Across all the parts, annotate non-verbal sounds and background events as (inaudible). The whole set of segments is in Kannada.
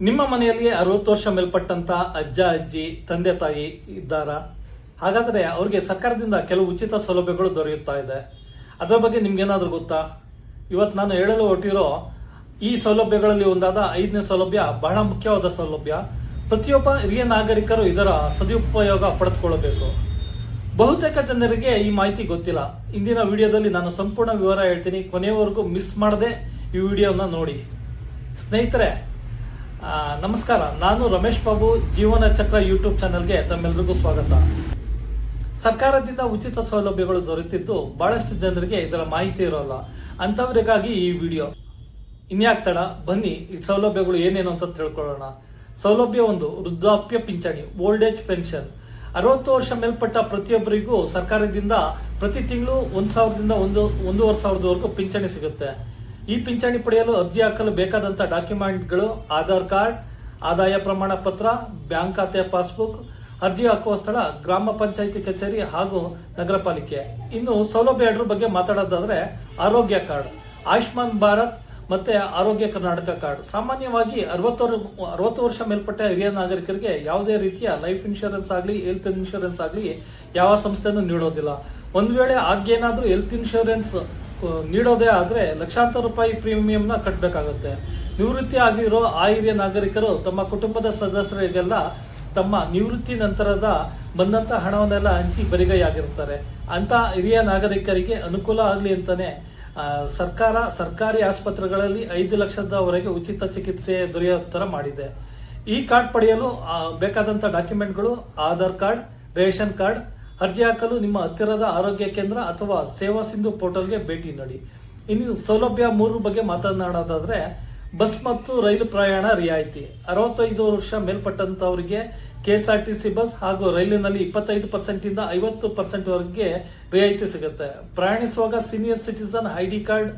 ನಿಮ್ಮ ಮನೆಯಲ್ಲಿ ಅರವತ್ತು ವರ್ಷ ಮೇಲ್ಪಟ್ಟಂತ ಅಜ್ಜ, ಅಜ್ಜಿ, ತಂದೆ, ತಾಯಿ ಇದ್ದಾರ? ಹಾಗಾದ್ರೆ ಅವ್ರಿಗೆ ಸರ್ಕಾರದಿಂದ ಕೆಲವು ಉಚಿತ ಸೌಲಭ್ಯಗಳು ದೊರೆಯುತ್ತಾ ಇದೆ. ಅದರ ಬಗ್ಗೆ ನಿಮ್ಗೇನಾದ್ರೂ ಗೊತ್ತಾ? ಇವತ್ತು ನಾನು ಹೇಳಲು ಹೊಟ್ಟಿರೋ ಈ ಸೌಲಭ್ಯಗಳಲ್ಲಿ ಒಂದಾದ ಐದನೇ ಸೌಲಭ್ಯ, ಬಹಳ ಮುಖ್ಯವಾದ ಸೌಲಭ್ಯ. ಪ್ರತಿಯೊಬ್ಬ ಹಿರಿಯ ನಾಗರಿಕರು ಇದರ ಸದುಪಯೋಗ ಪಡೆದುಕೊಳ್ಳಬೇಕು. ಬಹುತೇಕ ಜನರಿಗೆ ಈ ಮಾಹಿತಿ ಗೊತ್ತಿಲ್ಲ. ಇಂದಿನ ವಿಡಿಯೋದಲ್ಲಿ ನಾನು ಸಂಪೂರ್ಣ ವಿವರ ಹೇಳ್ತೀನಿ. ಕೊನೆಯವರೆಗೂ ಮಿಸ್ ಮಾಡದೆ ಈ ವಿಡಿಯೋನ ನೋಡಿ. ಸ್ನೇಹಿತರೆ ನಮಸ್ಕಾರ. ನಾನು ರಮೇಶ್ ಬಾಬು, ಜೀವನ ಚಕ್ರ ಯೂಟ್ಯೂಬ್ ಚಾನೆಲ್ಗೆ ತಮ್ಮೆಲ್ಲರಿಗೂ ಸ್ವಾಗತ. ಸರ್ಕಾರದಿಂದ ಉಚಿತ ಸೌಲಭ್ಯಗಳು ದೊರೆತಿದ್ದು ಬಹಳಷ್ಟು ಜನರಿಗೆ ಇದರ ಮಾಹಿತಿ ಇರೋಲ್ಲ. ಅಂತವರಿಗಾಗಿ ಈ ವಿಡಿಯೋ. ಇನ್ಯಾಕ್ ತಡ ಬನ್ನಿ, ಈ ಸೌಲಭ್ಯಗಳು ಏನೇನು ಅಂತ ತಿಳ್ಕೊಳ್ಳೋಣ. ಸೌಲಭ್ಯ ಒಂದು, ವೃದ್ಧಾಪ್ಯ ಪಿಂಚಣಿ, ಓಲ್ಡ್ ಏಜ್ ಪೆನ್ಷನ್. ಅರವತ್ತು ವರ್ಷ ಮೇಲ್ಪಟ್ಟ ಪ್ರತಿಯೊಬ್ಬರಿಗೂ ಸರ್ಕಾರದಿಂದ ಪ್ರತಿ ತಿಂಗಳು ಒಂದು ಸಾವಿರದಿಂದ ಒಂದು, ಒಂದೂವರೆ ಸಾವಿರದವರೆಗೂ ಪಿಂಚಣಿ ಸಿಗುತ್ತೆ. ಈ ಪಿಂಚಣಿ ಪಡೆಯಲು ಅರ್ಜಿ ಹಾಕಲು ಬೇಕಾದಂತ ಡಾಕ್ಯುಮೆಂಟ್ಗಳು, ಆಧಾರ್ ಕಾರ್ಡ್, ಆದಾಯ ಪ್ರಮಾಣ ಪತ್ರ, ಬ್ಯಾಂಕ್ ಖಾತೆಯ ಪಾಸ್ಬುಕ್, ಅರ್ಜಿ ಹಾಕುವ ಸ್ಥಳ, ಗ್ರಾಮ ಪಂಚಾಯಿತಿ ಕಚೇರಿ ಹಾಗೂ ನಗರ ಪಾಲಿಕೆ. ಇನ್ನು ಸೌಲಭ್ಯ ಎರಡರ ಬಗ್ಗೆ ಮಾತಾಡೋದಾದ್ರೆ ಆರೋಗ್ಯ ಕಾರ್ಡ್, ಆಯುಷ್ಮಾನ್ ಭಾರತ್ ಮತ್ತೆ ಆರೋಗ್ಯ ಕರ್ನಾಟಕ ಕಾರ್ಡ್. ಸಾಮಾನ್ಯವಾಗಿ ಅರವತ್ತು ಅರವತ್ತು ವರ್ಷ ಮೇಲ್ಪಟ್ಟ ಹಿರಿಯ ನಾಗರಿಕರಿಗೆ ಯಾವುದೇ ರೀತಿಯ ಲೈಫ್ ಇನ್ಶೂರೆನ್ಸ್ ಆಗಲಿ, ಹೆಲ್ತ್ ಇನ್ಶೂರೆನ್ಸ್ ಆಗಲಿ ಯಾವ ಸಂಸ್ಥೆನೂ ನೀಡೋದಿಲ್ಲ. ಒಂದು ವೇಳೆ ಆಗೇನಾದರೂ ಹೆಲ್ತ್ ಇನ್ಶೂರೆನ್ಸ್ ನೀಡೋದೇ ಆದರೆ ಲಕ್ಷಾಂತರ ರೂಪಾಯಿ ಪ್ರೀಮಿಯಂನ ಕಟ್ಟಬೇಕಾಗುತ್ತೆ ನಿವೃತ್ತಿ ಆಗಿರೋ ಆ ಹಿರಿಯ ನಾಗರಿಕರು ತಮ್ಮ ಕುಟುಂಬದ ಸದಸ್ಯರಿಗೆಲ್ಲ ತಮ್ಮ ನಿವೃತ್ತಿ ನಂತರದ ಬಂದಂತ ಹಣವನ್ನೆಲ್ಲ ಹಂಚಿ ಬರಿಗೈಯಾಗಿರ್ತಾರೆ. ಅಂತ ಹಿರಿಯ ನಾಗರಿಕರಿಗೆ ಅನುಕೂಲ ಆಗಲಿ ಅಂತಾನೆ ಸರ್ಕಾರ ಸರ್ಕಾರಿ ಆಸ್ಪತ್ರೆಗಳಲ್ಲಿ ಐದು ಲಕ್ಷದವರೆಗೆ ಉಚಿತ ಚಿಕಿತ್ಸೆ ದೊರೆಯೋ ಥರ ಮಾಡಿದೆ. ಈ ಕಾರ್ಡ್ ಪಡೆಯಲು ಬೇಕಾದಂಥ ಡಾಕ್ಯುಮೆಂಟ್ಗಳು, ಆಧಾರ್ ಕಾರ್ಡ್, ರೇಷನ್ ಕಾರ್ಡ್ ಅರ್ಜಿ ಹಾಕಲು ನಿಮ್ಮ ಹತ್ತಿರದ ಆರೋಗ್ಯ ಕೇಂದ್ರ ಅಥವಾ ಸೇವಾ ಸಿಂಧು ಪೋರ್ಟಲ್ಗೆ ಭೇಟಿ ನೀಡಿ. ಇನ್ನು ಸೌಲಭ್ಯ ಮೂರು ಬಗ್ಗೆ ಮಾತನಾಡೋದಾದರೆ, ಬಸ್ ಮತ್ತು ರೈಲು ಪ್ರಯಾಣ ರಿಯಾಯಿತಿ. ಅರವತ್ತೈದು ವರ್ಷ ಮೇಲ್ಪಟ್ಟಂತವರಿಗೆ ಕೆಎಸ್ಆರ್ಟಿಸಿ ಬಸ್ ಹಾಗೂ ರೈಲಿನಲ್ಲಿ ಇಪ್ಪತ್ತೈದು ಪರ್ಸೆಂಟಿಂದ ಐವತ್ತು ಪರ್ಸೆಂಟ್ವರೆಗೆ ರಿಯಾಯಿತಿ ಸಿಗುತ್ತೆ. ಪ್ರಯಾಣಿಸುವಾಗ senior citizen I D card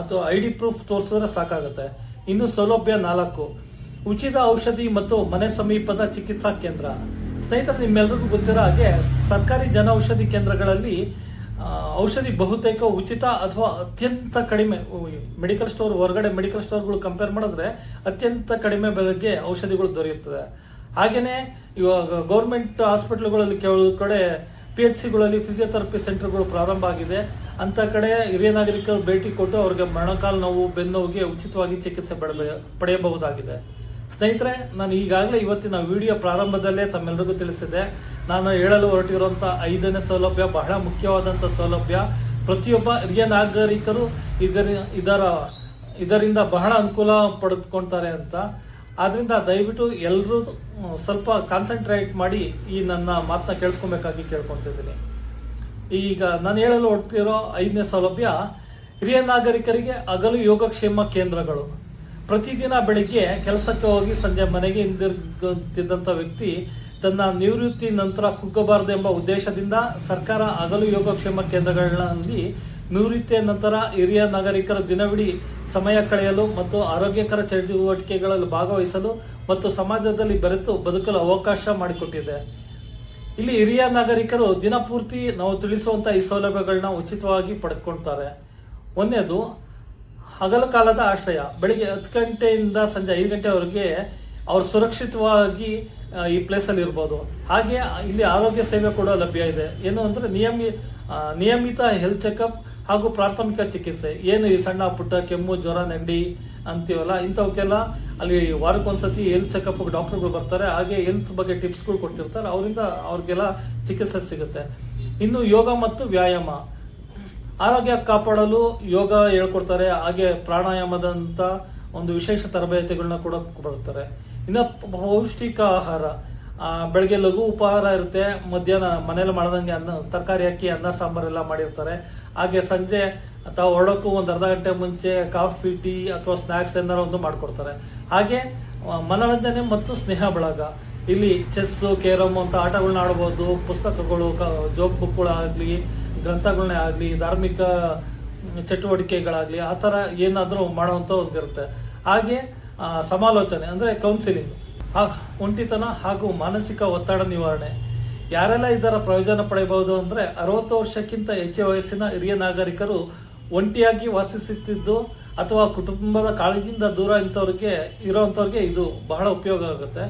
ಅಥವಾ ಐ ಡಿ ಪ್ರೂಫ್ ತೋರಿಸಿದ್ರೆ ಸಾಕಾಗುತ್ತೆ. ಇನ್ನು ಸೌಲಭ್ಯ ನಾಲ್ಕು. ಉಚಿತ ಔಷಧಿ ಮತ್ತು ಮನೆ ಸಮೀಪದ ಚಿಕಿತ್ಸಾ ಕೇಂದ್ರ. ಸ್ನೇಹಿತರೆ ನಿಮ್ಮೆಲ್ಲರಿಗೂ ಗೊತ್ತಿರೋ ಹಾಗೆ ಸರ್ಕಾರಿ ಜನ ಔಷಧಿ ಕೇಂದ್ರಗಳಲ್ಲಿ ಔಷಧಿ ಬಹುತೇಕ ಉಚಿತ ಅಥವಾ ಅತ್ಯಂತ ಕಡಿಮೆ ಮೆಡಿಕಲ್ ಸ್ಟೋರ್ ಹೊರಗಡೆ ಮೆಡಿಕಲ್ ಸ್ಟೋರ್ಗಳು ಕಂಪೇರ್ ಮಾಡಿದ್ರೆ ಅತ್ಯಂತ ಕಡಿಮೆ ಬೆಲೆಗೆ ಔಷಧಿಗಳು ದೊರೆಯುತ್ತದೆ. ಹಾಗೆಯೇ ಇವಾಗ ಗೌರ್ಮೆಂಟ್ ಹಾಸ್ಪಿಟಲ್ಗಳಲ್ಲಿ ಕೆಲವು ಕಡೆ ಪಿ ಎಚ್ ಸಿಗಳಲ್ಲಿ ಫಿಸಿಯೋಥೆರಪಿ ಸೆಂಟರ್ಗಳು ಪ್ರಾರಂಭ ಆಗಿದೆ. ಅಂತ ಕಡೆ ಹಿರಿಯ ನಾಗರಿಕರು ಭೇಟಿ ಕೊಟ್ಟು ಅವರಿಗೆ ಮೊಣಕಾಲು ನೋವು ಬೆನ್ನು ನೋವಿಗೆ ಉಚಿತವಾಗಿ ಚಿಕಿತ್ಸೆ ಪಡೆದ, ಪಡೆಯಬಹುದಾಗಿದೆ. ಸ್ನೇಹಿತರೆ, ನಾನು ಈಗಾಗಲೇ ಇವತ್ತಿನ ವಿಡಿಯೋ ಪ್ರಾರಂಭದಲ್ಲೇ ತಮ್ಮೆಲ್ಲರಿಗೂ ತಿಳಿಸಿದೆ ನಾನು ಹೇಳಲು ಹೊರಟಿರುವಂಥ ಐದನೇ ಸೌಲಭ್ಯ, ಬಹಳ ಮುಖ್ಯವಾದಂಥ ಸೌಲಭ್ಯ. ಪ್ರತಿಯೊಬ್ಬ ಹಿರಿಯ ನಾಗರಿಕರು ಇದರ ಇದರ, ಇದರಿಂದ ಬಹಳ ಅನುಕೂಲ ಪಡೆದುಕೊಳ್ತಾರೆ ಅಂತ. ಆದ್ರಿಂದ ದಯವಿಟ್ಟು ಎಲ್ಲರೂ ಸ್ವಲ್ಪ ಕಾನ್ಸಂಟ್ರೇಟ್ ಮಾಡಿ ಈ ನನ್ನ ಮಾತನ್ನ ಕೇಳಿಸ್ಕೊಬೇಕಾಗಿ ಕೇಳ್ಕೊತಿದ್ದೀನಿ. ಈಗ ನಾನು ಹೇಳಲು ಹೊರಟಿರೋ ಐದನೇ ಸೌಲಭ್ಯ, ಹಿರಿಯ ನಾಗರಿಕರಿಗೆ ಹಗಲು ಯೋಗಕ್ಷೇಮ ಕೇಂದ್ರಗಳು. ಪ್ರತಿದಿನ ಬೆಳಿಗ್ಗೆ ಕೆಲಸಕ್ಕೆ ಹೋಗಿ ಸಂಜೆ ಮನೆಗೆ ಹಿಂದಿರುಗುತ್ತಿದ್ದಂಥ ವ್ಯಕ್ತಿ ತನ್ನ ನಿವೃತ್ತಿ ನಂತರ ಕುಗ್ಗಬಾರದು ಎಂಬ ಉದ್ದೇಶದಿಂದ ಸರ್ಕಾರ ಹಗಲು ಯೋಗಕ್ಷೇಮ ಕೇಂದ್ರಗಳಲ್ಲಿ ನಿವೃತ್ತಿಯ ನಂತರ ಹಿರಿಯ ನಾಗರಿಕರ ದಿನವಿಡೀ ಸಮಯ ಕಳೆಯಲು ಮತ್ತು ಆರೋಗ್ಯಕರ ಚಟುವಟಿಕೆಗಳಲ್ಲಿ ಭಾಗವಹಿಸಲು ಮತ್ತು ಸಮಾಜದಲ್ಲಿ ಬೆರೆತು ಬದುಕಲು ಅವಕಾಶ ಮಾಡಿಕೊಟ್ಟಿದೆ. ಇಲ್ಲಿ ಹಿರಿಯ ನಾಗರಿಕರು ದಿನಪೂರ್ತಿ ನಾವು ತಿಳಿಸುವಂಥ ಈ ಸೌಲಭ್ಯಗಳನ್ನ ಉಚಿತವಾಗಿ ಪಡೆದುಕೊಳ್ತಾರೆ. ಒಂದನೇದು ಹಗಲು ಕಾಲದ ಆಶ್ರಯ. ಬೆಳಿಗ್ಗೆ ಹತ್ತು ಗಂಟೆಯಿಂದ ಸಂಜೆ ಐದು ಗಂಟೆವರೆಗೆ ಅವ್ರು ಸುರಕ್ಷಿತವಾಗಿ ಈ ಪ್ಲೇಸಲ್ಲಿ ಇರ್ಬೋದು. ಹಾಗೆ ಇಲ್ಲಿ ಆರೋಗ್ಯ ಸೇವೆ ಕೂಡ ಲಭ್ಯ ಇದೆ. ಏನು ಅಂದ್ರೆ ನಿಯಮಿ ನಿಯಮಿತ ಹೆಲ್ತ್ ಚೆಕಪ್ ಹಾಗೂ ಪ್ರಾಥಮಿಕ ಚಿಕಿತ್ಸೆ. ಏನು ಈ ಸಣ್ಣ ಪುಟ್ಟ ಕೆಮ್ಮು, ಜ್ವರ, ನೆಗಡಿ ಅಂತೀವಲ್ಲ, ಇಂಥವಕ್ಕೆಲ್ಲ ಅಲ್ಲಿ ವಾರಕ್ಕೊಂದ್ಸತಿ ಹೆಲ್ತ್ ಚೆಕಪ್ ಡಾಕ್ಟರ್ಗಳು ಬರ್ತಾರೆ. ಹಾಗೆ ಹೆಲ್ತ್ ಬಗ್ಗೆ ಟಿಪ್ಸ್ಗಳು ಕೊಡ್ತಿರ್ತಾರೆ. ಅವರಿಂದ ಅವ್ರಿಗೆಲ್ಲ ಚಿಕಿತ್ಸೆ ಸಿಗುತ್ತೆ. ಇನ್ನು ಯೋಗ ಮತ್ತು ವ್ಯಾಯಾಮ. ಆರೋಗ್ಯ ಕಾಪಾಡಲು ಯೋಗ ಹೇಳ್ಕೊಡ್ತಾರೆ, ಹಾಗೆ ಪ್ರಾಣಾಯಾಮದಂತ ಒಂದು ವಿಶೇಷ ತರಬೇತಿಗಳನ್ನ ಕೂಡ ಕೊಡ್ತಾರೆ ಇನ್ನು ಪೌಷ್ಟಿಕ ಆಹಾರ ಬೆಳಗ್ಗೆ ಲಘು ಉಪಹಾರ ಇರುತ್ತೆ, ಮಧ್ಯಾಹ್ನ ಮನೇಲಿ ಮಾಡ್ದಂಗೆ ಅನ್ನ, ತರಕಾರಿ ಹಾಕಿ ಅನ್ನ ಸಾಂಬಾರೆಲ್ಲ ಮಾಡಿರ್ತಾರೆ. ಹಾಗೆ ಸಂಜೆ ತಾವು ಹೊರಡೋಕ್ಕೂ ಒಂದು ಅರ್ಧ ಗಂಟೆ ಮುಂಚೆ ಕಾಫಿ, ಟೀ ಅಥವಾ ಸ್ನ್ಯಾಕ್ಸ್ ಏನಾರ ಒಂದು ಮಾಡಿಕೊಡ್ತಾರೆ. ಹಾಗೆ ಮನೋರಂಜನೆ ಮತ್ತು ಸ್ನೇಹ ಬಳಗ. ಇಲ್ಲಿ ಚೆಸ್ ಕೇರಮ್ ಅಂತ ಆಟಗಳನ್ನ ಆಡ್ಬೋದು, ಪುಸ್ತಕಗಳು ಜೋಕ್ ಬುಕ್ಗಳಾಗ್ಲಿ ಗ್ರಂಥಗಳನ್ನೇ ಆಗಲಿ, ಧಾರ್ಮಿಕ ಚಟುವಟಿಕೆಗಳಾಗಲಿ, ಆ ಥರ ಏನಾದರೂ ಮಾಡುವಂಥ ಒಂದಿರುತ್ತೆ. ಹಾಗೆ ಸಮಾಲೋಚನೆ, ಅಂದರೆ ಕೌನ್ಸಿಲಿಂಗ್ ಒಂಟಿತನ ಹಾಗೂ ಮಾನಸಿಕ ಒತ್ತಡ ನಿವಾರಣೆ. ಯಾರೆಲ್ಲ ಇದರ ಪ್ರಯೋಜನ ಪಡೆಯಬಹುದು ಅಂದರೆ ಅರವತ್ತು ವರ್ಷಕ್ಕಿಂತ ಹೆಚ್ಚು ವಯಸ್ಸಿನ ಹಿರಿಯ ನಾಗರಿಕರು ಒಂಟಿಯಾಗಿ ವಾಸಿಸುತ್ತಿದ್ದು ಅಥವಾ ಕುಟುಂಬದ ಕಾಳಜಿಯಿಂದ ದೂರ ಇಂಥವ್ರಿಗೆ, ಇರೋವಂಥವ್ರಿಗೆ ಇದು ಬಹಳ ಉಪಯೋಗ ಆಗುತ್ತೆ.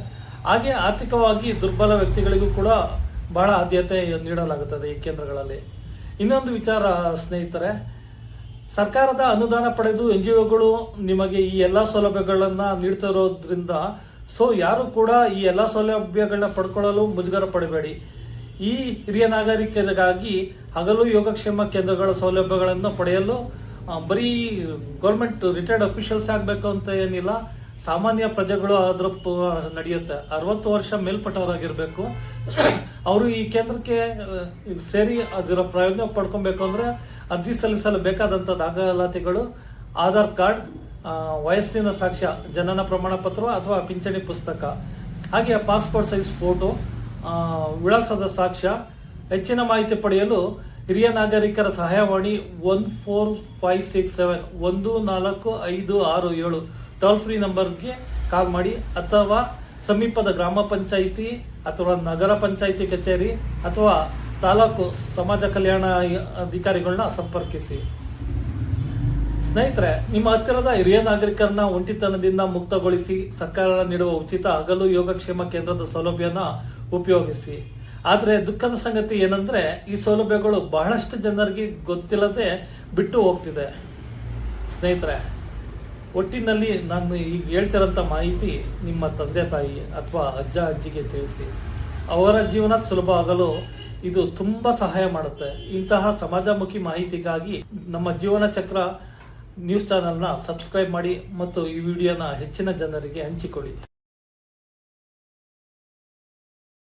ಹಾಗೆ ಆರ್ಥಿಕವಾಗಿ ದುರ್ಬಲ ವ್ಯಕ್ತಿಗಳಿಗೂ ಕೂಡ ಬಹಳ ಆದ್ಯತೆ ನೀಡಲಾಗುತ್ತದೆ ಈ ಕೇಂದ್ರಗಳಲ್ಲಿ. ಇನ್ನೊಂದು ವಿಚಾರ ಸ್ನೇಹಿತರೆ, ಸರ್ಕಾರದ ಅನುದಾನ ಪಡೆದು ಎನ್ ಜಿ ಒಗಳು ನಿಮಗೆ ಈ ಎಲ್ಲ ಸೌಲಭ್ಯಗಳನ್ನು ನೀಡ್ತಿರೋದ್ರಿಂದ, ಸೊ ಯಾರು ಕೂಡ ಈ ಎಲ್ಲ ಸೌಲಭ್ಯಗಳನ್ನ ಪಡ್ಕೊಳ್ಳಲು ಮುಜುಗರ ಪಡಬೇಡಿ. ಈ ಹಿರಿಯ ನಾಗರಿಕರಿಗಾಗಿ ಹಗಲು ಯೋಗಕ್ಷೇಮ ಕೇಂದ್ರಗಳ ಸೌಲಭ್ಯಗಳನ್ನು ಪಡೆಯಲು ಬರೀ ಗೌರ್ಮೆಂಟ್ ರಿಟೈರ್ಡ್ ಅಫಿಷಿಯಲ್ಸ್ ಆಗಬೇಕು ಅಂತ ಏನಿಲ್ಲ ಸಾಮಾನ್ಯ ಪ್ರಜೆಗಳು ಅದರ ನಡೆಯುತ್ತೆ. ಅರವತ್ತು ವರ್ಷ ಮೇಲ್ಪಟ್ಟವರಾಗಿರ್ಬೇಕು. (coughs) ಅವರು ಈ ಕೇಂದ್ರಕ್ಕೆ ಸೇರಿ ಅದರ ಪ್ರಯೋಜನ ಪಡ್ಕೊಬೇಕು ಅಂದ್ರೆ ಅರ್ಜಿ ಸಲ್ಲಿಸಲು ಬೇಕಾದಂಥ ದಾಖಲಾತಿಗಳು, ಆಧಾರ್ ಕಾರ್ಡ್ ವಯಸ್ಸಿನ ಸಾಕ್ಷ್ಯ, ಜನನ ಪ್ರಮಾಣ ಪತ್ರ ಅಥವಾ ಪಿಂಚಣಿ ಪುಸ್ತಕ. ಹಾಗೆ ಪಾಸ್ಪೋರ್ಟ್ ಸೈಜ್ ಫೋಟೋ ವಿಳಾಸದ ಸಾಕ್ಷ್ಯ, ಹೆಚ್ಚಿನ ಮಾಹಿತಿ ಪಡೆಯಲು ಹಿರಿಯ ನಾಗರಿಕರ ಸಹಾಯವಾಣಿ one four five six seven ಒಂದು ನಾಲ್ಕು ಐದು ಆರು ಏಳು. ಟೋಲ್ ಫ್ರೀ ನಂಬರ್ಗೆ ಕಾಲ್ ಮಾಡಿ ಅಥವಾ ಸಮೀಪದ ಗ್ರಾಮ ಪಂಚಾಯಿತಿ ಅಥವಾ ನಗರ ಪಂಚಾಯಿತಿ ಕಚೇರಿ ಅಥವಾ ತಾಲೂಕು ಸಮಾಜ ಕಲ್ಯಾಣ ಅಧಿಕಾರಿಗಳನ್ನ ಸಂಪರ್ಕಿಸಿ. ಸ್ನೇಹಿತರೆ, ನಿಮ್ಮ ಹತ್ತಿರದ ಹಿರಿಯ ನಾಗರಿಕರನ್ನ ಒಂಟಿತನದಿಂದ ಮುಕ್ತಗೊಳಿಸಿ ಸರ್ಕಾರ ನೀಡುವ ಉಚಿತ ಹಗಲು ಯೋಗಕ್ಷೇಮ ಕೇಂದ್ರದ ಸೌಲಭ್ಯನ ಉಪಯೋಗಿಸಿ. ಆದರೆ ದುಃಖದ ಸಂಗತಿ ಏನಂದ್ರೆ ಈ ಸೌಲಭ್ಯಗಳು ಬಹಳಷ್ಟು ಜನರಿಗೆ ಗೊತ್ತಿಲ್ಲದೆ ಬಿಟ್ಟು ಹೋಗ್ತಿದೆ. ಸ್ನೇಹಿತರೆ ಒಟ್ಟಿನಲ್ಲಿ ನಾನು ಈಗ ಹೇಳ್ತಿರೋಂಥ ಮಾಹಿತಿ ನಿಮ್ಮ ತಂದೆ ತಾಯಿ ಅಥವಾ ಅಜ್ಜ ಅಜ್ಜಿಗೆ ತಿಳಿಸಿ. ಅವರ ಜೀವನ ಸುಲಭ ಆಗಲು ಇದು ತುಂಬಾ ಸಹಾಯ ಮಾಡುತ್ತೆ. ಇಂತಹ ಸಮಾಜಮುಖಿ ಮಾಹಿತಿಗಾಗಿ ನಮ್ಮ ಜೀವನ ಚಕ್ರ ನ್ಯೂಸ್ ಚಾನೆಲ್ನ ಸಬ್ಸ್ಕ್ರೈಬ್ ಮಾಡಿ ಮತ್ತು ಈ ವಿಡಿಯೋನ ಹೆಚ್ಚಿನ ಜನರಿಗೆ ಹಂಚಿಕೊಳ್ಳಿ.